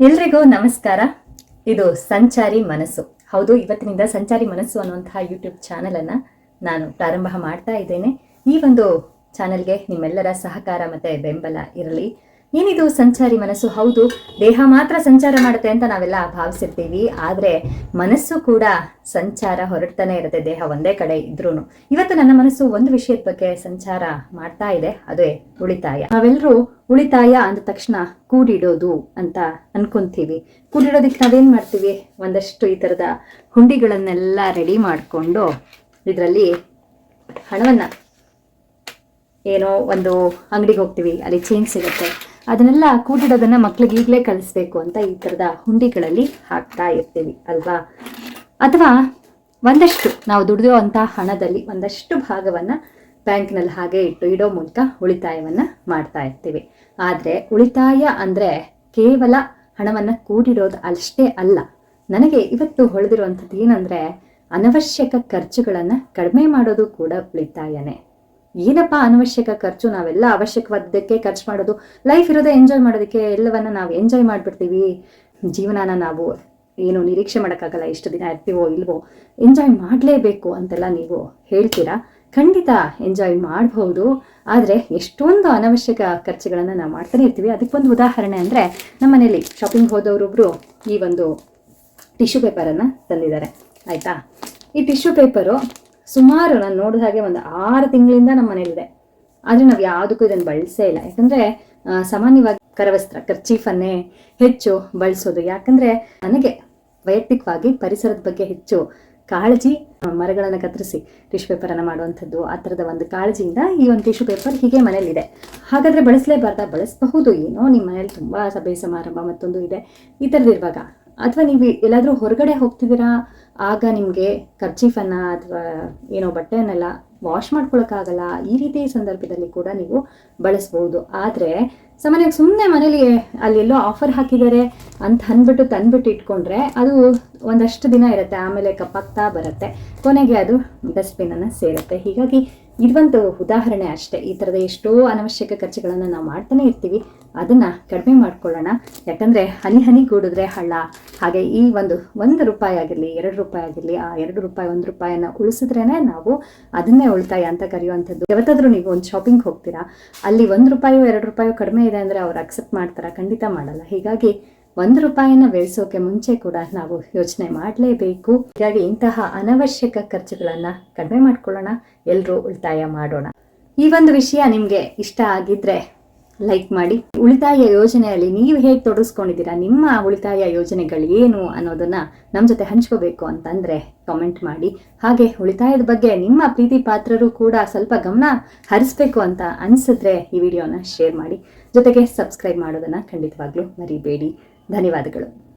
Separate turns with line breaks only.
ಎಲ್ರಿಗೂ ನಮಸ್ಕಾರ. ಇದು ಸಂಚಾರಿ ಮನಸ್ಸು. ಹೌದು, ಇವತ್ತಿನಿಂದ ಸಂಚಾರಿ ಮನಸ್ಸು ಅನ್ನುವಂತಹ ಯೂಟ್ಯೂಬ್ ಚಾನೆಲ್ ಅನ್ನ ನಾನು ಪ್ರಾರಂಭ ಮಾಡ್ತಾ ಇದ್ದೇನೆ. ಈ ಒಂದು ಚಾನೆಲ್ಗೆ ನಿಮ್ಮೆಲ್ಲರ ಸಹಕಾರ ಮತ್ತೆ ಬೆಂಬಲ ಇರಲಿ. ಏನಿದು ಸಂಚಾರಿ ಮನಸ್ಸು? ಹೌದು, ದೇಹ ಮಾತ್ರ ಸಂಚಾರ ಮಾಡುತ್ತೆ ಅಂತ ನಾವೆಲ್ಲ ಭಾವಿಸಿರ್ತೀವಿ. ಆದ್ರೆ ಮನಸ್ಸು ಕೂಡ ಸಂಚಾರ ಹೊರಡ್ತಾನೆ ಇರುತ್ತೆ, ದೇಹ ಒಂದೇ ಕಡೆ ಇದ್ರೂ ಇವತ್ತು ನನ್ನ ಮನಸ್ಸು ಒಂದು ವಿಷಯದ ಬಗ್ಗೆ ಸಂಚಾರ ಮಾಡ್ತಾ ಇದೆ, ಅದೇ ಉಳಿತಾಯ. ನಾವೆಲ್ಲರೂ ಉಳಿತಾಯ ಅಂದ ತಕ್ಷಣ ಕೂಡಿಡೋದು ಅಂತ ಅನ್ಕೊಂತೀವಿ. ಕೂಡಿಡೋದಕ್ಕೆ ನಾವೇನ್ ಮಾಡ್ತೀವಿ? ಒಂದಷ್ಟು ಈ ತರದ ಹುಂಡಿಗಳನ್ನೆಲ್ಲ ರೆಡಿ ಮಾಡಿಕೊಂಡು ಇದರಲ್ಲಿ ಹಣವನ್ನ ಏನೋ ಒಂದು ಅಂಗಡಿಗೆ ಹೋಗ್ತೀವಿ, ಅಲ್ಲಿ ಚೇಂಜ್ ಸಿಗುತ್ತೆ. ಅದನ್ನೆಲ್ಲ ಕೂಡಿಡೋದನ್ನ ಮಕ್ಳಿಗೆ ಈಗಲೇ ಕಲಿಸ್ಬೇಕು ಅಂತ ಈ ಥರದ ಹುಂಡಿಗಳಲ್ಲಿ ಹಾಕ್ತಾ ಇರ್ತೀವಿ, ಅಲ್ವಾ? ಅಥವಾ ಒಂದಷ್ಟು, ನಾವು ದುಡಿದೋ ಅಂತ ಹಣದಲ್ಲಿ ಒಂದಷ್ಟು ಭಾಗವನ್ನ ಬ್ಯಾಂಕ್ನಲ್ಲಿ ಹಾಗೆ ಇಟ್ಟು ಇಡೋ ಮೂಲಕ ಉಳಿತಾಯವನ್ನ ಮಾಡ್ತಾ ಇರ್ತೀವಿ. ಆದರೆ ಉಳಿತಾಯ ಅಂದ್ರೆ ಕೇವಲ ಹಣವನ್ನ ಕೂಡಿಡೋದು ಅಷ್ಟೇ ಅಲ್ಲ, ನನಗೆ ಇವತ್ತು ಹೊಳೆದಿರುವಂಥದ್ದು ಏನಂದರೆ ಅನವಶ್ಯಕ ಖರ್ಚುಗಳನ್ನು ಕಡಿಮೆ ಮಾಡೋದು ಕೂಡ ಉಳಿತಾಯನೇ. ಏನಪ್ಪ ಅನವಶ್ಯಕ ಖರ್ಚು? ನಾವೆಲ್ಲ ಅವಶ್ಯಕವಾದಕ್ಕೆ ಖರ್ಚು ಮಾಡೋದು. ಲೈಫ್ ಇರೋದೇ ಎಂಜಾಯ್ ಮಾಡೋದಕ್ಕೆ ಎಲ್ಲವನ್ನ ನಾವು ಎಂಜಾಯ್ ಮಾಡ್ಬಿಡ್ತೀವಿ. ಜೀವನನ ನಾವು ಏನು ನಿರೀಕ್ಷೆ ಮಾಡೋಕ್ಕಾಗಲ್ಲ ಎಷ್ಟು ದಿನ ಇರ್ತೀವೋ ಇಲ್ವೋ. ಎಂಜಾಯ್ ಮಾಡಲೇಬೇಕು ಅಂತೆಲ್ಲ ನೀವು ಹೇಳ್ತೀರಾ? ಖಂಡಿತ ಎಂಜಾಯ್ ಮಾಡಬಹುದು ಆದರೆ ಎಷ್ಟೊಂದು ಅನವಶ್ಯಕ ಖರ್ಚುಗಳನ್ನು ನಾವು ಮಾಡ್ತಾನೆ ಇರ್ತೀವಿ. ಅದಕ್ಕೊಂದು ಉದಾಹರಣೆ ಅಂದರೆ ನಮ್ಮ ಮನೇಲಿ ಶಾಪಿಂಗ್ ಹೋದವರೊಬ್ಬರು ಈ ಒಂದು ಟಿಶ್ಯೂ ಪೇಪರನ್ನು ತಂದಿದ್ದಾರೆ. ಆಯಿತಾ? ಈ ಟಿಶ್ಯೂ ಪೇಪರು ಸುಮಾರು ನಾನು ನೋಡಿದ ಹಾಗೆ ಒಂದು ಆರು ತಿಂಗಳಿಂದ ನಮ್ಮ ಮನೇಲಿದೆ. ಆದರೆ ನಾವು ಯಾವುದಕ್ಕೂ ಇದನ್ನು ಬಳಸೇ ಇಲ್ಲ. ಯಾಕಂದರೆ ಸಾಮಾನ್ಯವಾಗಿ ಕರವಸ್ತ್ರ, ಕರ್ಚೀಫನ್ನೇ ಹೆಚ್ಚು ಬಳಸೋದು. ಯಾಕಂದರೆ, ನನಗೆ ವೈಯಕ್ತಿಕವಾಗಿ ಪರಿಸರದ ಬಗ್ಗೆ ಹೆಚ್ಚು ಕಾಳಜಿ ಮರಗಳನ್ನು ಕತ್ತರಿಸಿ ಟಿಶ್ಯೂ ಪೇಪರನ್ನು ಮಾಡುವಂಥದ್ದು, ಆ ಥರದ ಒಂದು ಕಾಳಜಿಯಿಂದ ಈ ಒಂದು ಟಿಶ್ಯೂ ಪೇಪರ್ ಹೀಗೆ ಮನೇಲಿದೆ. ಹಾಗಾದರೆ ಬಳಸಲೇಬಾರ್ದ? ಬಳಸಬಹುದು ಏನೋ. ನಿಮ್ಮ ಮನೇಲಿ ತುಂಬ ಸಭೆ ಸಮಾರಂಭ ಮತ್ತೊಂದು ಇದೆ. ಈ ಥರದಿರುವಾಗ ಅಥವಾ ನೀವು ಎಲ್ಲಾದರೂ ಹೊರಗಡೆ ಹೋಗ್ತಿದ್ದೀರಾ? ಆಗ ನಿಮಗೆ ಕರ್ಚೀಫನ್ನು ಅಥವಾ ಏನೋ ಬಟ್ಟೆಯನ್ನೆಲ್ಲ ವಾಶ್ ಮಾಡ್ಕೊಳಕ್ಕಾಗಲ್ಲ, ಈ ರೀತಿ ಸಂದರ್ಭದಲ್ಲಿ ಕೂಡ ನೀವು ಬಳಸ್ಬೋದು. ಆದರೆ, ಸಾಮಾನ್ಯವಾಗಿ ಸುಮ್ಮನೆ ಮನೇಲಿ ಅಲ್ಲೆಲ್ಲೋ ಆಫರ್ ಹಾಕಿದ್ದಾರೆ ಅಂತ ಅಂದ್ಬಿಟ್ಟು ತಂದ್ಬಿಟ್ಟು ಇಟ್ಕೊಂಡ್ರೆ ಅದು ಒಂದಷ್ಟು ದಿನ ಇರುತ್ತೆ, ಆಮೇಲೆ ಕಪ್ಪಾಗ್ತಾ ಬರುತ್ತೆ. ಕೊನೆಗೆ ಅದು ಡಸ್ಟ್ಬಿನನ್ನು ಸೇರುತ್ತೆ. ಹೀಗಾಗಿ ಇದೊಂದು ಉದಾಹರಣೆ ಅಷ್ಟೇ. ಈ ಥರದ ಎಷ್ಟೋ ಅನವಶ್ಯಕ ಖರ್ಚುಗಳನ್ನು ನಾವು ಮಾಡ್ತಾನೆ ಇರ್ತೀವಿ. ಅದನ್ನು ಕಡಿಮೆ ಮಾಡ್ಕೊಳ್ಳೋಣ. ಯಾಕಂದರೆ ಹನಿ ಹನಿ ಕೂಡಿದ್ರೆ ಹಳ್ಳ, ಹಾಗೆ ಈ ಒಂದು ಒಂದು ರೂಪಾಯಿ ಆಗಿರಲಿ, ಎರಡು ರೂಪಾಯಿ ಆಗಿರಲಿ, ಆ ಎರಡು ರೂಪಾಯಿ, ಒಂದು ರೂಪಾಯಿನ ಉಳಿಸಿದ್ರೇ ನಾವು ಅದನ್ನೇ ಉಳಿತಾಯ ಅಂತ ಕರೆಯುವಂಥದ್ದು. ಯಾವತ್ತಾದ್ರೂ ನೀವು ಒಂದು ಶಾಪಿಂಗ್ ಹೋಗ್ತೀರಾ, ಅಲ್ಲಿ ಒಂದು ರೂಪಾಯೋ, ಎರಡು ರೂಪಾಯೋ ಕಡಿಮೆ ಇದೆ ಅಂದರೆ ಅವ್ರು ಅಕ್ಸೆಪ್ಟ್ ಮಾಡ್ತಾರಾ? ಖಂಡಿತ ಮಾಡಲ್ಲ. ಹೀಗಾಗಿ ಒಂದು ರೂಪಾಯಿನ ಬೆಳೆಸೋಕೆ ಮುಂಚೆ ಕೂಡ ನಾವು ಯೋಚನೆ ಮಾಡಲೇಬೇಕು. ಹೀಗಾಗಿ ಇಂತಹ ಅನವಶ್ಯಕ ಖರ್ಚುಗಳನ್ನು ಕಡಿಮೆ ಮಾಡ್ಕೊಳ್ಳೋಣ ಎಲ್ಲರೂ ಉಳಿತಾಯ ಮಾಡೋಣ. ಈ ಒಂದು ವಿಷಯ ನಿಮಗೆ ಇಷ್ಟ ಆಗಿದ್ರೆ ಲೈಕ್ ಮಾಡಿ. ಉಳಿತಾಯ ಯೋಜನೆಯಲ್ಲಿ ನೀವು ಹೇಗೆ ತೊಡಗಿಸ್ಕೊಂಡಿದ್ದೀರಾ ನಿಮ್ಮ ಉಳಿತಾಯ ಯೋಜನೆಗಳು ಏನು ಅನ್ನೋದನ್ನ ನಮ್ಮ ಜೊತೆ ಹಂಚ್ಕೋಬೇಕು ಅಂತಂದ್ರೆ ಕಾಮೆಂಟ್ ಮಾಡಿ. ಹಾಗೆ ಉಳಿತಾಯದ ಬಗ್ಗೆ ನಿಮ್ಮ ಪ್ರೀತಿ ಪಾತ್ರರು ಕೂಡ ಸ್ವಲ್ಪ ಗಮನ ಹರಿಸ್ಬೇಕು ಅಂತ ಅನ್ಸಿದ್ರೆ ಈ ವಿಡಿಯೋನ ಶೇರ್ ಮಾಡಿ. ಜೊತೆಗೆ ಸಬ್ಸ್ಕ್ರೈಬ್ ಮಾಡೋದನ್ನ ಖಂಡಿತವಾಗ್ಲೂ ಮರಿಬೇಡಿ. ಧನ್ಯವಾದಗಳು.